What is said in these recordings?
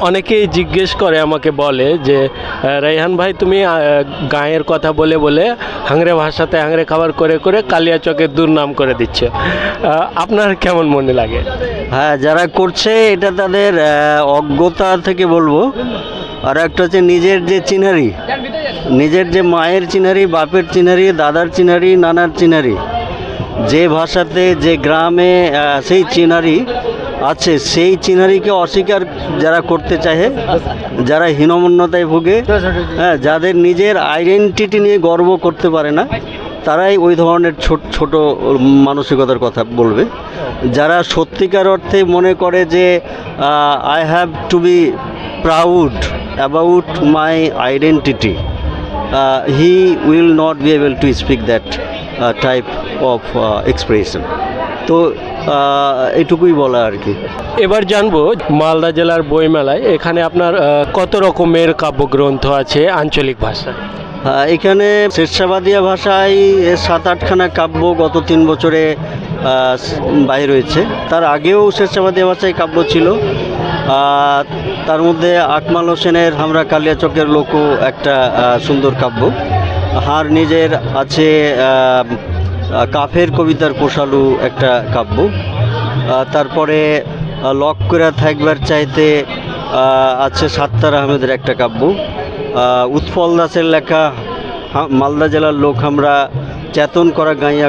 অনেকেই জিজ্ঞেস করে আমাকে বলে যে আহ, রাইহান ভাই তুমি গাঁয়ের কথা বলে বলে হাংরে ভাষাতে হাংরে খাবার করে করে কালিয়াচকের দুর্নাম করে দিচ্ছে। আপনার কেমন মনে লাগে? হ্যাঁ যারা করছে এটা তাদের অজ্ঞতা থেকে বলব। আর একটা হচ্ছে নিজের যে চিনারি নিজের যে মায়ের চিনারি বাপের চিনারি দাদার চিনারি নানার চিনারি যে ভাষাতে যে গ্রামে সেই চিনারি আছে, সেই চিনারিকে অস্বীকার যারা করতে চায় যারা হীনমন্যতায় ভুগে হ্যাঁ যাদের নিজের আইডেন্টিটি নিয়ে গর্ব করতে পারে না, তারাই ওই ধরনের ছোট ছোট মানসিকতার কথা বলবে। যারা সত্যিকার অর্থে মনে করে যে I have to be proud about my identity he will not be able to speak that type of expression তো এটুকুই বলা আর কি। এবার জানব মালদা জেলার বইমেলায় এখানে আপনার কত রকমের কাব্যগ্রন্থ আছে আঞ্চলিক ভাষায়? এখানে শেরশাবাদিয়া ভাষায় সাত আটখানা কাব্য গত তিন বছরে বাইর হয়েছে। তার আগেও শেরশাবাদিয়া ভাষায় কাব্য ছিল। তার মধ্যে আকমাল হোসেনের হামরা কালিয়াচকের লোকও একটা সুন্দর কাব্য। হার নিজের আছে কাফের কবিতার পোষালু একটা কাব্য। তারপরে লক করে থাকবার চাইতে আছে সাত্তার আহমেদের একটা কাব্য। আহ, উৎপল দাসের লেখা মালদা জেলার লোক আমরা চেতন করা গাইয়া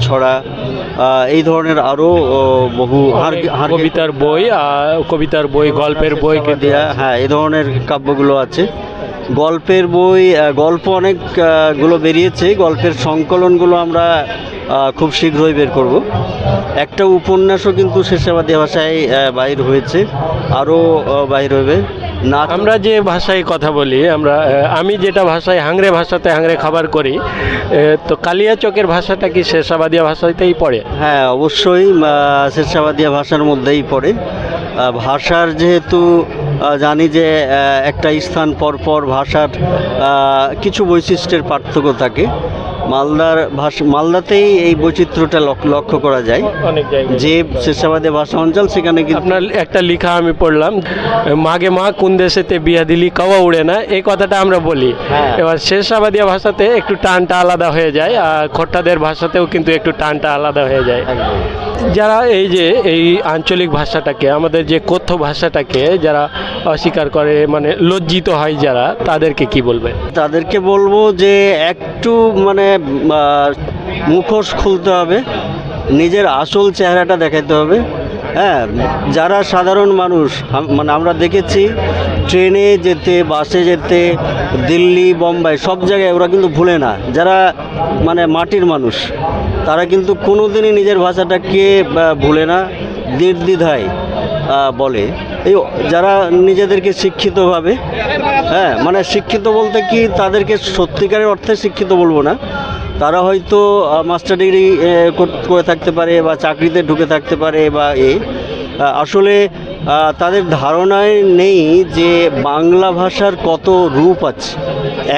ছড়া। এই ধরনের আরও বহু কবিতার বই আর কবিতার বই গল্পের বই দেয়া হ্যাঁ এই ধরনের কাব্যগুলো আছে। গল্পের বই গল্প অনেক আহ, গুলো বেরিয়েছে। গল্পের সংকলনগুলো আমরা খুব শীঘ্রই বের করব। একটা উপন্যাসও কিন্তু শেষাবাদী ভাষায় বাইর হয়েছে। আরও বাইর হবে। না আমরা যে ভাষায় কথা বলি আমরা আমি যেটা ভাষায় হাংরে ভাষাতে হাংরে খাবার করি তো কালিয়াচকের ভাষাটা কি শেষাবাদিয়া ভাষাতেই পড়ে? হ্যাঁ অবশ্যই আহ, শেরশাবাদিয়া ভাষার মধ্যেই পড়ে। ভাষার যেহেতু জানি যে একটা স্থান পর পর ভাষার কিছু বৈশিষ্ট্যের পার্থক্য থাকে। মালদার ভাষা মালদাতেই এই বৈচিত্র্যটা লক- লক্ষ্য করা যায়। যে শেরশাবাদিয়া ভাষা অঞ্চল সেখানে কিন্তু আপনার একটা লেখা আমি পড়লাম মাগে মা কোন দেশেতে বিয়া দিলি কাওয়া উড়ে না? এই কথাটা আমরা বলি। হ্যাঁ। এবার শেষাবাদিয়া ভাষাতে একটু টানটা আলাদা হয়ে যায় আর খোট্টাদের ভাষাতেও কিন্তু একটু টানটা আলাদা হয়ে যায়। যারা এই যে এই আঞ্চলিক ভাষাটাকে আমাদের যে কথ্য ভাষাটাকে যারা অস্বীকার করে মানে লজ্জিত হয় যারা তাদেরকে কি বলবে তাদেরকে বলব যে একটু মানে মুখোশ খুলতে হবে, নিজের আসল চেহারাটা দেখাতে হবে। হ্যাঁ যারা সাধারণ মানুষ মানে আমরা দেখেছি, ট্রেনে যেতে, বাসে যেতে, দিল্লি, বোম্বাই, সব জায়গায় ওরা কিন্তু ভুলে না। যারা মানে মাটির মানুষ, তারা কিন্তু কোনো দিনই নিজের ভাষাটাকে ভুলে না, নির্দ্বিধায় বলে। এই যারা নিজেদেরকে শিক্ষিত ভাবে হ্যাঁ মানে শিক্ষিত বলতে কি, তাদেরকে সত্যিকারের অর্থে শিক্ষিত বলব না। তারা হয়তো মাস্টার ডিগ্রি করে থাকতে পারে বা চাকরিতে ঢুকে থাকতে পারে বা এ। আসলে তাদের ধারণায় নেই যে বাংলা ভাষার কত রূপ আছে।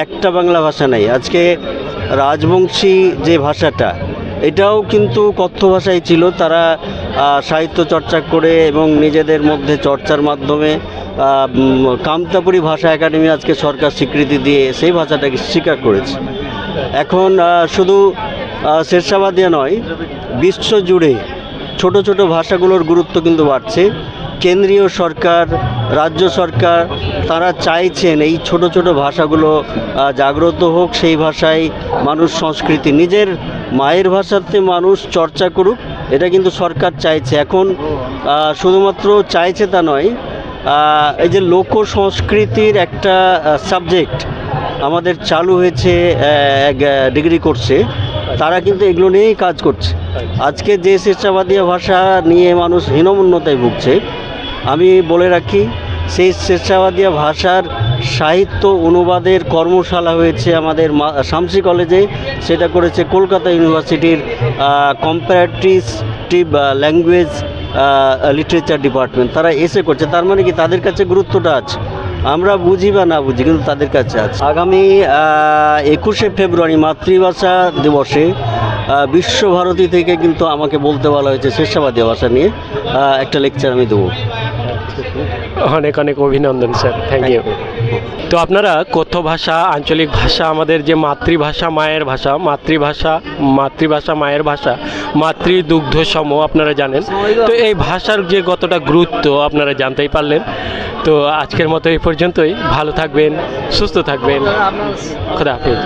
একটা বাংলা ভাষা নেই। আজকে রাজবংশী যে ভাষাটা, এটাও কিন্তু কথ্য ভাষাই ছিল। তারা সাহিত্য চর্চা করে এবং নিজেদের মধ্যে চর্চার মাধ্যমে কামতাপুরী ভাষা একাডেমি আজকে সরকার স্বীকৃতি দিয়ে সেই ভাষাটাকে স্বীকার করেছে। এখন শুধু শেরশাবাদিয়া নয়, বিশ্ব জুড়ে ছোট ছোট ভাষাগুলোর গুরুত্ব কিন্তু বাড়ছে। কেন্দ্রীয় সরকার, রাজ্য সরকার, তারা চাইছেন এই ছোট ছোট ভাষাগুলো জাগ্রত হোক, সেই ভাষায় মানুষ সংস্কৃতি, নিজের মায়ের ভাষাতে মানুষ চর্চা করুক, এটা কিন্তু সরকার চাইছে। এখন শুধুমাত্র চাইছে তা নয় এই যে লোক সংস্কৃতির একটা সাবজেক্ট আমাদের চালু হয়েছে এক ডিগ্রি কোর্সে তারা কিন্তু এগুলো নিয়েই কাজ করছে। আজকে যে স্বেচ্ছাবাদী ভাষা নিয়ে মানুষ হীনমন্যতায় ভুগছে, আমি বলে রাখি, সেই স্বেচ্ছাবাদী ভাষার সাহিত্য অনুবাদের কর্মশালা হয়েছে আমাদের শামসি কলেজে। সেটা করেছে কলকাতা ইউনিভার্সিটির কম্পারেটিভ ল্যাঙ্গুয়েজ লিটারেচার ডিপার্টমেন্ট তারা এসে করছে। তার মানে কি? তাদের কাছে গুরুত্বটা আছে। আমরা বুঝি বা না বুঝি কিন্তু তাদের কাছে আছে। আগামী একুশে ফেব্রুয়ারি মাতৃভাষা দিবসে বিশ্বভারতী থেকে কিন্তু আমাকে বলতে বলা হয়েছে শেষাবাদী ভাষা নিয়ে একটা লেকচার আমি দেবো। অনেক অনেক অভিনন্দন স্যার থ্যাংক ইউ তো আপনারা কথ্য ভাষা, আঞ্চলিক ভাষা, আমাদের যে মাতৃভাষা মায়ের ভাষা, মাতৃভাষা মাতৃভাষা মায়ের ভাষা মাতৃদুগ্ধ সম আপনারা জানেন। তো এই ভাষার যে কতটা গুরুত্ব আপনারা জানতেই পারলেন। তো আজকের মতো এই পর্যন্তই। ভালো থাকবেন, সুস্থ থাকবেন। খোদা হাফিজ।